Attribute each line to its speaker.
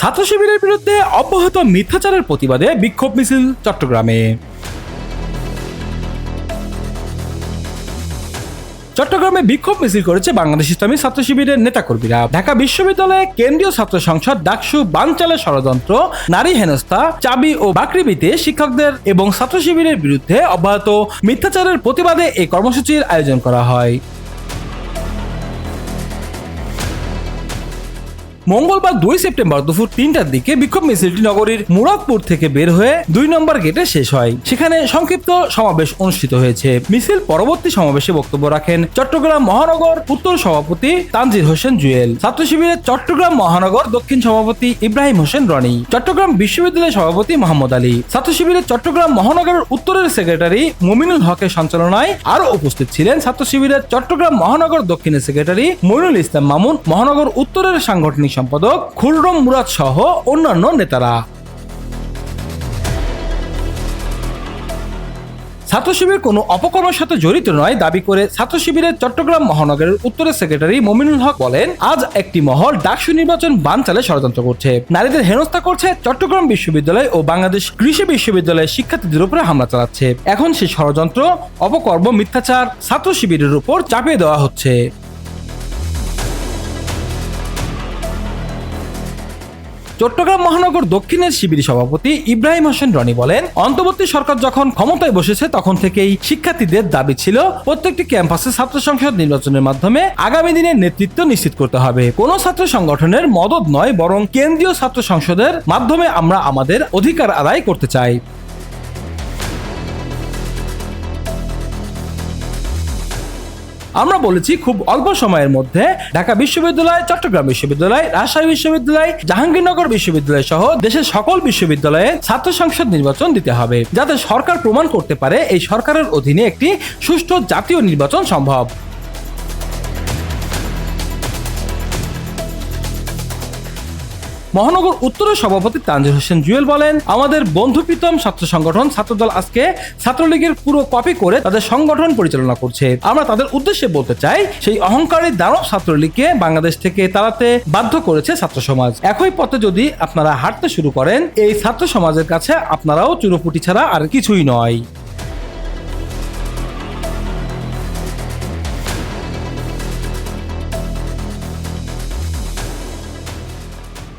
Speaker 1: ছাত্র শিবিরের বিরুদ্ধে অব্যাহত মিথ্যাচারের প্রতিবাদে বিক্ষোভ মিছিল চট্টগ্রামে। চট্টগ্রামে বিক্ষোভ মিছিল করেছে বাংলাদেশ ইসলামী ছাত্র শিবিরের নেতাকর্মীরা। ঢাকা বিশ্ববিদ্যালয়ে কেন্দ্রীয় ছাত্র সংসদ ডাকসু বানচালে ষড়যন্ত্র, নারী হেনস্থা, চাবি ও বাকরিবিতে শিক্ষকদের এবং ছাত্র শিবিরের বিরুদ্ধে অব্যাহত মিথ্যাচারের প্রতিবাদে এই কর্মসূচির আয়োজন করা হয়। মঙ্গলবার দুই সেপ্টেম্বর দুপুর তিনটার দিকে বিক্ষোভ মিছিলটি নগরীর মুরাদপুর থেকে বের হয়ে দুই নম্বর গেটে শেষ হয়। সেখানে সংক্ষিপ্ত সমাবেশ অনুষ্ঠিত হয়েছে। মিছিল পরবর্তী সমাবেশে বক্তব্য রাখেন চট্টগ্রাম মহানগর উত্তর সভাপতি তানজির হোসেন জুয়েল। ছাত্র শিবিরের চট্টগ্রাম মহানগর দক্ষিণ সভাপতি ইব্রাহিম হোসেন রনি। চট্টগ্রাম বিশ্ববিদ্যালয়ের সভাপতি মোহাম্মদ আলী। ছাত্র শিবিরের চট্টগ্রাম মহানগরের উত্তরের সেক্রেটারি মুমিনুল হকের সঞ্চালনায় আরও উপস্থিত ছিলেন ছাত্র শিবিরের চট্টগ্রাম মহানগর দক্ষিণের সেক্রেটারি মইনুল ইসলাম মামুন। মহানগর উত্তরের সাংগঠনিক সম্পাদক খুররম মুরাদ সহ অন্যান্য নেতারা। ছাত্র শিবির কোনো অপকর্মের সাথে জড়িত নয়, দাবি করে ছাত্র শিবিরের চট্টগ্রাম মহানগরের উত্তরের সেক্রেটারি মমিনুল হক বলেন, আজ একটি মহল ডাকসু নির্বাচন বানচালে ষড়যন্ত্র করছে। নারীদের হেনস্থা করছে চট্টগ্রাম বিশ্ববিদ্যালয় ও বাংলাদেশ কৃষি বিশ্ববিদ্যালয়ের শিক্ষার্থীদের উপরে হামলা চালাচ্ছে। এখন সেই ষড়যন্ত্র, অপকর্ম, মিথ্যাচার ছাত্র শিবিরের উপর চাপিয়ে দেওয়া হচ্ছে। চট্টগ্রাম মহানগর দক্ষিণের শিবির সভাপতি ইব্রাহিম হোসেন রনি বলেন, অন্তর্বর্তী সরকার যখন ক্ষমতায় বসেছে, তখন থেকেই শিক্ষার্থীদের দাবি ছিল, প্রত্যেকটি ক্যাম্পাসে ছাত্র সংসদ নির্বাচনের মাধ্যমে আগামী দিনের নেতৃত্ব নিশ্চিত করতে হবে। কোনো ছাত্র সংগঠনের মদত নয়, বরং কেন্দ্রীয় ছাত্র সংসদের মাধ্যমে আমরা আমাদের অধিকার আদায় করতে চাই। আমরা বলেছি খুব অল্প সময়ের মধ্যে ঢাকা বিশ্ববিদ্যালয়, চট্টগ্রাম বিশ্ববিদ্যালয়, রাজশাহী বিশ্ববিদ্যালয়, জাহাঙ্গীরনগর বিশ্ববিদ্যালয় সহ দেশের সকল বিশ্ববিদ্যালয়ে ছাত্র সংসদ নির্বাচন দিতে হবে, যাতে সরকার প্রমাণ করতে পারে এই সরকারের অধীনে একটি সুষ্ঠু জাতীয় নির্বাচন সম্ভব। মহানগর উত্তরের সভাপতি তানজির হোসেন জুয়েল বলেন, আমাদের বন্ধু প্রীতম ছাত্র সংগঠন ছাত্রদল আজকে ছাত্রলীগের পুরো কপি করে তাদের সংগঠন পরিচালনা করছে। আমরা তাদের উদ্দেশ্যে বলতে চাই, সেই অহংকারী দানব ছাত্রলীগকে বাংলাদেশ থেকে তাড়াতে বাধ্য করেছে ছাত্র সমাজ। একই পথে যদি আপনারা হাঁটতে শুরু করেন, এই ছাত্র সমাজের কাছে আপনারাও চুরোপুটি ছাড়া আর কিছুই নয়।